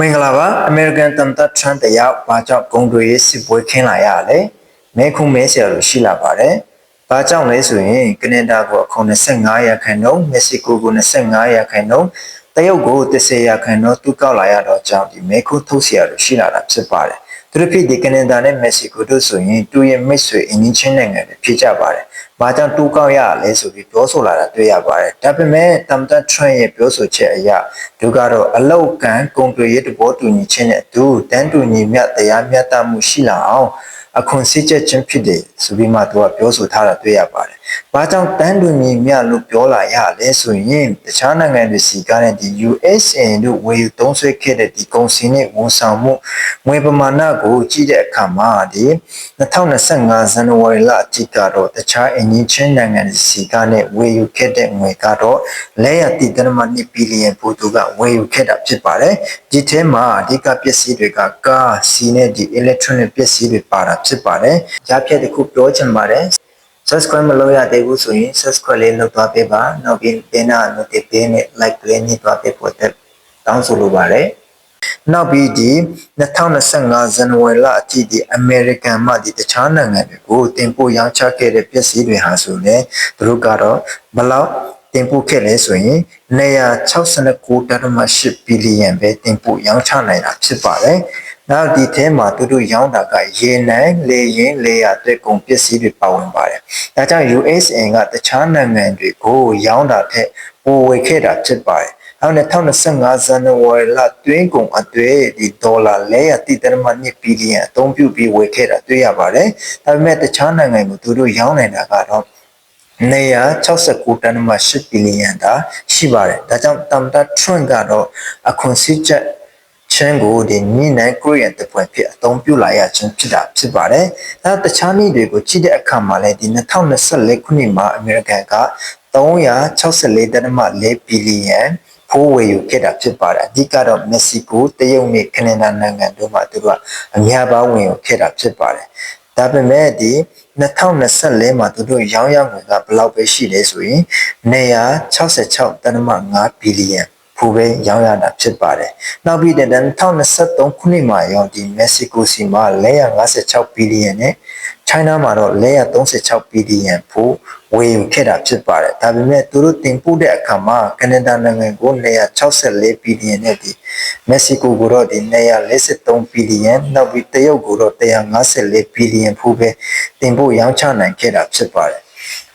မင်္ဂလာပါအမေရိကန်သမ္မတထရန့်တယောက်ဘာကြောင့်ဂုံတွေရေးစစ်ပွဲခင်းလာရလဲမဲခုမဲဆရာလို့ရှိလာပါတယ်ဘာကြောင့်လဲဆိုရင်ကနေဒါကိုအခု25ရာခိုင်နှုန်းမက္ကဆီကိုကို25ရာခိုင်နှုန်း တရုတ်ကို30ရာခိုင်နှုန်းတူကောက်လာရတော့ကြောင့်ဒီမဲခုထုတ်ဆရာလို့ရှိလာတာဖြစ်ပါတယ်သူတို့ဖြစ်ဒီကနေဒါနဲ့မက္ကဆီကိုတို့ဆိုရင်တူရဲ့မိတ်ဆွေအင်းကြီးချင်းနိုင်ငံတွေဖြစ်ကြပါတယ်။ဘာကြောင့်တူကောက်ရလဲဆိုပြီးပြောဆိုလာတာတွေ့ရပါတယ်။ဒါပေမဲ့တမ်တထရန့်ရဲ့ပြောဆိုချက်အရသူကတော့အလောက်ကန်ကုန်သွယ်ရေးတဘောတူညီခြင်းနဲ့အတူတန်းတူညီမျှတရားမျှတမှုရှိလာအောင်အခွန်စည်းချက်ချင်းဖြစ်တယ်ဆိုပြီးမှသူကပြောဆိုထားတာတွေ့ရပါတယ်။ ဘာကြောင့်တန်းတူညီမျှလို့ပြောလာရလဲဆိုရင်တခြားနိုင်ငံတွေစီကတဲ့ဒီ USA တို့ဝယ်ယူသုံးစွဲခဲ့တဲ့ဒီကုန်စည်နဲ့ဝန်ဆောင်မှုငွေပမာဏကိုကြည့်တဲ့အခါမှာဒီ2025ဇန်နဝါရီလအထိကတော့တခြားအင်ဂျင်ချင်းနိုင်ငံတွေစီကနဲ့ဝယ်ယူခဲ့တဲ့ငွေကတော့လဲရတိဒရမ2ဘီလီယံပိုတူကဝယ်ယူခဲ့တာဖြစ်ပါတယ်။ဒီထဲမှာအဓိကပစ္စည်းတွေကကားစီနဲ့ဒီ electronic ပစ္စည်းတွေပါတာဖြစ်ပါတယ်။ကြားဖြတ်တစ်ခုပြောချင်ပါတယ် subscribe မလုပ်ရသေးဘူးဆိုရင် subscribe လေးလုပ်သွားပေးပါနောက်ပြီးတင်နာ notification နဲ့ like လေးနှိပ်သွားပေးဖို့တက်တောင်းဆိုလိုပါတယ်နောက်ပြီးဒီ2025ဇန်နဝါရီလအထိဒီ American မှဒီတခြားနိုင်ငံတွေကိုတင်ပို့ရောင်းချခဲ့တဲ့ပစ္စည်းတွေဟာဆိုရင်သူတို့ကတော့ဘလောက်တင်ပို့ခဲ့လဲဆိုရင်169.8ဘီလီယံပဲတင်ပို့ရောင်းချနိုင်တာဖြစ်ပါတယ်။ နောက်ဒီထဲမှာသူတို့ရောင်းတာကရေနံလေရင်လေယာအတွက်ကုန်ပစ္စည်းတွေပါဝင်ပါတယ်။ဒါကြောင့် USA ကတခြားနိုင်ငံတွေကိုရောင်းတာထက်ပိုဝယ်ခဲ့တာဖြစ်ပါတယ်။နောက်2025ဇန်နဝါရီလတွင်းကုန်အတွေ့ဒီဒေါ်လာ4.3ဘီလီယံအသုံးပြုပြီးဝယ်ခဲ့တာတွေ့ရပါတယ်။ဒါပေမဲ့တခြားနိုင်ငံကိုသူတို့ရောင်းနေတာကတော့နေရ69တန်မှ8ဘီလီယံသာရှိပါတယ်။ဒါကြောင့်တမ်တာထရန့်ကတော့အခွန်စည်းချက် ချင်းကိုဒီနိနိုင်ကိုရီးယားတပွဲဖြစ်အသုံးပြုလာရခြင်းဖြစ်တာဖြစ်ပါတယ်။ဒါတခြားနည်းတွေကိုကြည့်တဲ့အခါမှာလည်းဒီ2024ခုနှစ်မှာအမေရိကန်က364.4ဘီလီယံဖိုးဝယ်ယူခဲ့တာဖြစ်ပါတယ်အဓိကတော့မက္ကဆီကိုတရုတ်နဲ့ကနေဒါနိုင်ငံတို့မှာသူတို့ကအများပါဝင်ယူခဲ့တာဖြစ်ပါတယ်ဒါပေမဲ့ဒီ2024မှာသူတို့ရောင်းရငွေကဘယ်လောက်ပဲရှိလဲဆိုရင်166.5ဘီလီယံ ဖိုးပဲရောင်းရတာဖြစ်ပါတယ်။နောက်ပြီးတဲ့2023ခုနှစ်မှာရောဒီမက္ကဆီကိုစီမှာ456ဘီလီယံနဲ့ China မှာတော့436ဘီလီယံဖိုးဝယ်ယူခဲ့တာဖြစ်ပါတယ်။ဒါပေမဲ့သူတို့တင်ပို့တဲ့အခါမှာကနေဒါနိုင်ငံကို164ဘီလီယံနဲ့ဒီမက္ကဆီကိုကိုတော့ဒီ143ဘီလီယံနောက်ပြီးတရုတ်ကိုတော့154ဘီလီယံဖိုးပဲတင်ပို့ရောင်းချနိုင်ခဲ့တာဖြစ်ပါတယ်။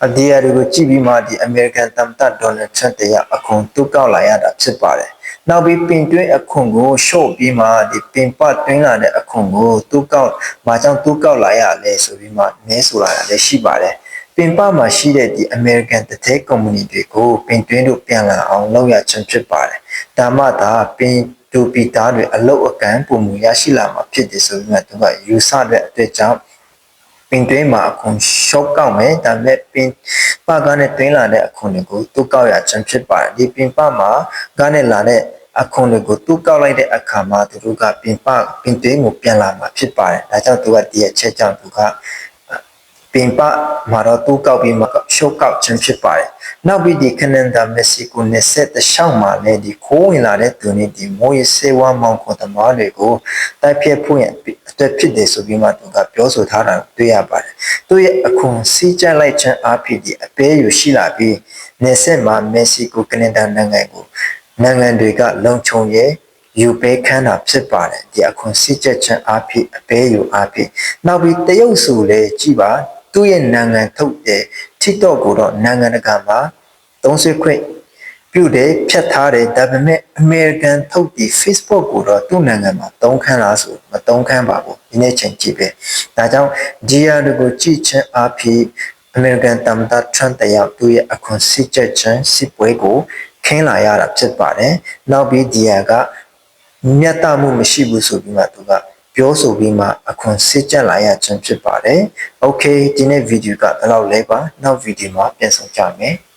အဒီယာတွေကိုကြည့်ပြီးမှဒီ American သမ္မတ Donald Trump တရအခွန်တူကောက်လာရတာဖြစ်ပါတယ်။နောက်ပြီးပင်တွင်းအခွန်ကိုရှော့ပြီးမှဒီပင်ပတ်တွင်းလာတဲ့အခွန်ကိုတူကောက်ဘာကြောင့်တူကောက်လာရလဲဆိုပြီးမှနည်းဆိုလာတာလည်းရှိပါတယ်။ပင်ပမှာရှိတဲ့ဒီ American တထဲကုမ္ပဏီတွေကိုပင်တွင်းတို့ပြန်လာအောင်လုပ်ရခြင်းဖြစ်ပါတယ်။ဒါမှသာပင်တူပီတာတွေအလုတ်အကန့်ပုံမူရရှိလာမှာဖြစ်တယ်ဆိုပြီးမှသူကယူဆတဲ့အတွက်ကြောင့် ပင်တွင်းမှာအခွန်ရှော့ကောက်မယ်ဒါပေမဲ့ပင်ပကားနဲ့တွင်းလာတဲ့အခွန်တွေကိုသူ့ကောက်ရခြင်းဖြစ်ပါတယ်ဒီပင်ပမှာကားနဲ့လာတဲ့အခွန်တွေကိုသူ့ကောက်လိုက်တဲ့အခါမှာသူတို့ကပင်ပပင်တွင်းကိုပြန်လာမှာဖြစ်ပါတယ်ဒါကြောင့်သူကဒီရဲ့ချက်ကြောင့်သူက ပင်ပမှာတော့သူ့ကောက်ပြီးမှရှော့ကောက်ခြင်းဖြစ်ပါတယ်နောက်ပြီးဒီကနေဒါမက္ကဆီကိုနဲ့ဆက်တရှောက်မှာလည်းဒီခိုးဝင်လာတဲ့သူတွေဒီမိုးရစေဝါမောင်ခွန်သမားတွေကိုတိုက်ဖြတ်ဖို့ရအတွက်ဖြစ်တယ်ဆိုပြီးမှသူကပြောဆိုထားတာတွေ့ရပါတယ်။သူရဲ့အခွန်စီးကြလိုက်ခြင်းအဖြစ်ဒီအပေးယူရှိလာပြီးနေဆက်မှာမက္ကဆီကိုကနေဒါနိုင်ငံကိုနိုင်ငံတွေကလုံခြုံရေးယူပေးခန်းတာဖြစ်ပါတယ်ဒီအခွန်စစ်ချက်ချင်းအဖြစ်အပေးယူအဖြစ်နောက်ပြီးတရုတ်ဆိုလေကြည်ပါ သူ့ရဲ့နိုင်ငံထုတ်တဲ့ TikTok ကိုတော့နိုင်ငံတကာမှာသုံးစွဲခွင့်ပြုတယ်ဖြတ်ထားတယ်ဒါပေမဲ့ American ထုတ်ဒီ Facebook ကိုတော့သူ့နိုင်ငံမှာသုံးခန်းလားဆိုမသုံးခန်းပါဘူးဒီနေ့ချိန်ကြည့်ပဲဒါကြောင့် GR ကိုကြည့်ချင်းအဖြစ် American တမ်တာ Trump တယောက်သူ့ရဲ့အခွန်စစ်ချက်ချင်းစစ်ပွဲကိုခင်းလာရတာဖြစ်ပါတယ်နောက်ပြီး GR ကမြတ်တမှုမရှိဘူးဆိုပြီးမှသူက ပြောဆိုပြီးမှအခွန်စစ်ကြလာရခြင်းဖြစ်ပါတယ်။ Okay ဒီနေ့ဗီဒီယိုကဘယ်လောက်လဲပါနောက်ဗီဒီယိုမှာပြန်ဆောင်ကြမယ်။